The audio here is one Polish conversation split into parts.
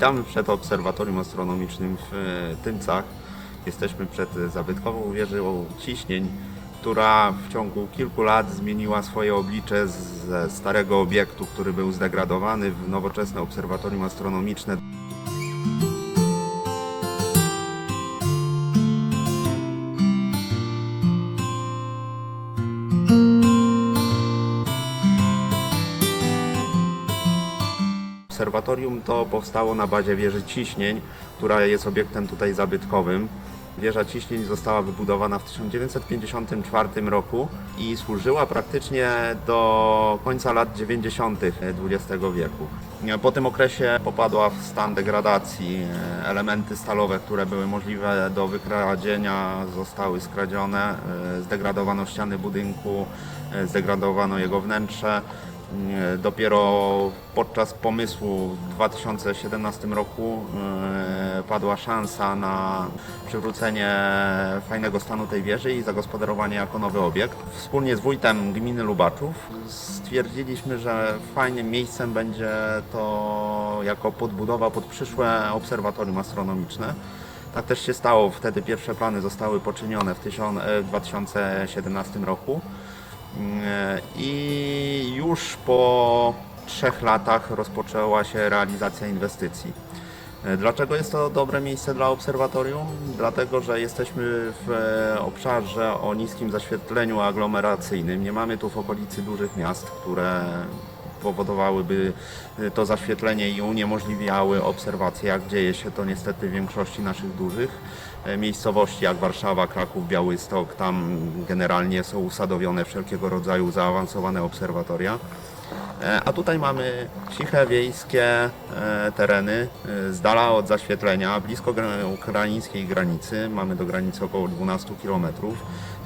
Witamy przed obserwatorium astronomicznym w e, Tymcach. Jesteśmy przed zabytkową wieżą ciśnień, która w ciągu kilku lat zmieniła swoje oblicze ze starego obiektu, który był zdegradowany w nowoczesne obserwatorium astronomiczne. Obserwatorium to powstało na bazie wieży ciśnień, która jest obiektem tutaj zabytkowym. Wieża ciśnień została wybudowana w 1954 roku i służyła praktycznie do końca lat 90. XX wieku. Po tym okresie popadła w stan degradacji. Elementy stalowe, które były możliwe do wykradzienia, zostały skradzione. Zdegradowano ściany budynku, zdegradowano jego wnętrze. Nie, Dopiero podczas pomysłu w 2017 roku e, padła szansa na przywrócenie fajnego stanu tej wieży i zagospodarowanie jako nowy obiekt. Wspólnie z wójtem gminy Lubaczów stwierdziliśmy, że fajnym miejscem będzie to jako podbudowa pod przyszłe obserwatorium astronomiczne. Tak też się stało. Wtedy pierwsze plany zostały poczynione w tysiąc- e, w 2017 roku. I już po trzech latach rozpoczęła się realizacja inwestycji. Dlaczego jest to dobre miejsce dla obserwatorium? Dlatego, że jesteśmy w obszarze o niskim zaświetleniu aglomeracyjnym. Nie mamy tu w okolicy dużych miast, które powodowałyby e, to zaświetlenie i uniemożliwiały obserwacje, jak dzieje się to niestety w większości naszych dużych e, miejscowości, jak Warszawa, Kraków, Białystok. Tam generalnie są usadowione wszelkiego rodzaju zaawansowane obserwatoria. E, A tutaj mamy ciche, wiejskie e, tereny, z dala od zaświetlenia, blisko ukraińskiej granicy. Mamy do granicy około 12 km.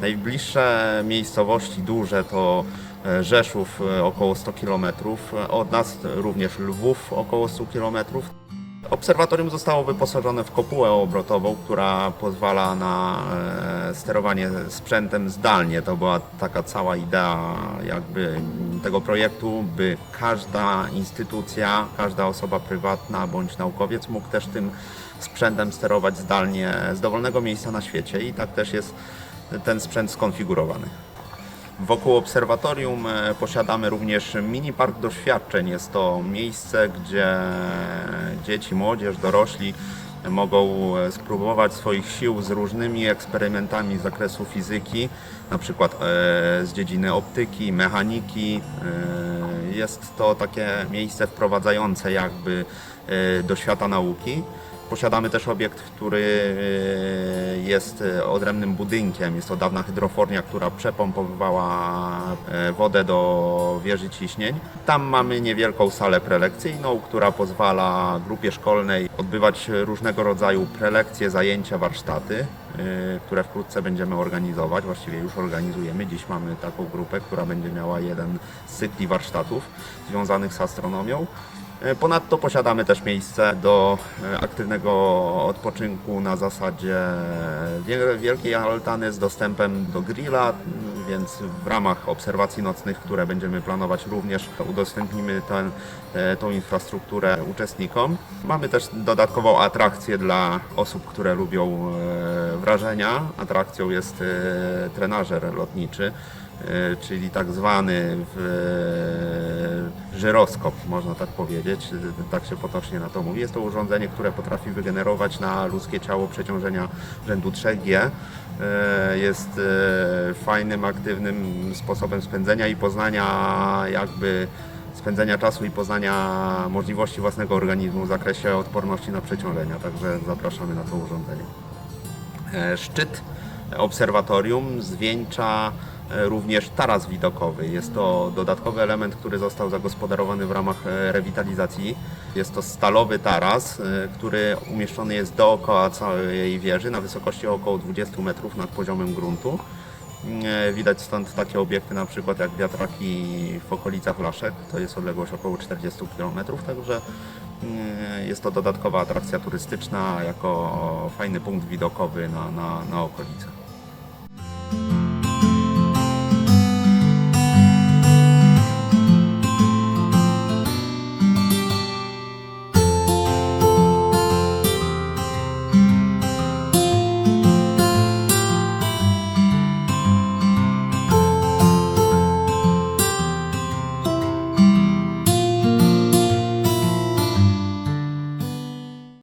Najbliższe miejscowości duże to Rzeszów e, około 100 km, od nas również Lwów około 100 km. Obserwatorium zostało wyposażone w kopułę obrotową, która pozwala na e, sterowanie sprzętem zdalnie. To była taka cała idea jakby tego projektu, by każda instytucja, każda osoba prywatna bądź naukowiec mógł też tym sprzętem sterować zdalnie z dowolnego miejsca na świecie i tak też jest ten sprzęt skonfigurowany. Wokół obserwatorium e, posiadamy również mini park doświadczeń. Jest to miejsce, gdzie dzieci, młodzież, dorośli mogą e, spróbować swoich sił z różnymi eksperymentami z zakresu fizyki, na przykład e, z dziedziny optyki, mechaniki. Jest to takie miejsce wprowadzające jakby do świata nauki. Posiadamy też obiekt, który e, jest e, odrębnym budynkiem. Jest to dawna hydrofornia, która przepompowywała e, wodę do wieży ciśnień. Tam mamy niewielką salę prelekcyjną, która pozwala grupie szkolnej odbywać różnego rodzaju prelekcje, zajęcia, warsztaty, które wkrótce będziemy organizować. Właściwie już organizujemy. Dziś mamy taką grupę, która będzie miała jeden z cykli warsztatów związanych z astronomią. E, Ponadto posiadamy też miejsce do e, aktywnego odpoczynku na zasadzie wie- wielkiej altany z dostępem do grilla, więc w ramach obserwacji nocnych, które będziemy planować również udostępnimy ten, e, tą infrastrukturę uczestnikom. Mamy też dodatkową atrakcję dla osób, które lubią e, wrażenia. Atrakcją jest e, trenażer lotniczy, e, czyli tak zwany w, żyroskop, można tak powiedzieć, tak się potocznie na to mówi. Jest to urządzenie, które potrafi wygenerować na ludzkie ciało przeciążenia rzędu 3G. E, Jest e, fajnym, aktywnym sposobem spędzenia i poznania jakby spędzenia czasu i poznania możliwości własnego organizmu w zakresie odporności na przeciążenia. Także zapraszamy na to urządzenie. E, Szczyt obserwatorium zwieńcza e, również taras widokowy. Jest to dodatkowy element, który został zagospodarowany w ramach e, rewitalizacji. Jest to stalowy taras, e, który umieszczony jest dookoła całej wieży na wysokości około 20 metrów nad poziomem gruntu. E, Widać stąd takie obiekty na przykład jak wiatraki w okolicach Laszek, to jest odległość około 40 km, także mm, jest to dodatkowa atrakcja turystyczna jako fajny punkt widokowy na, na, na okolice.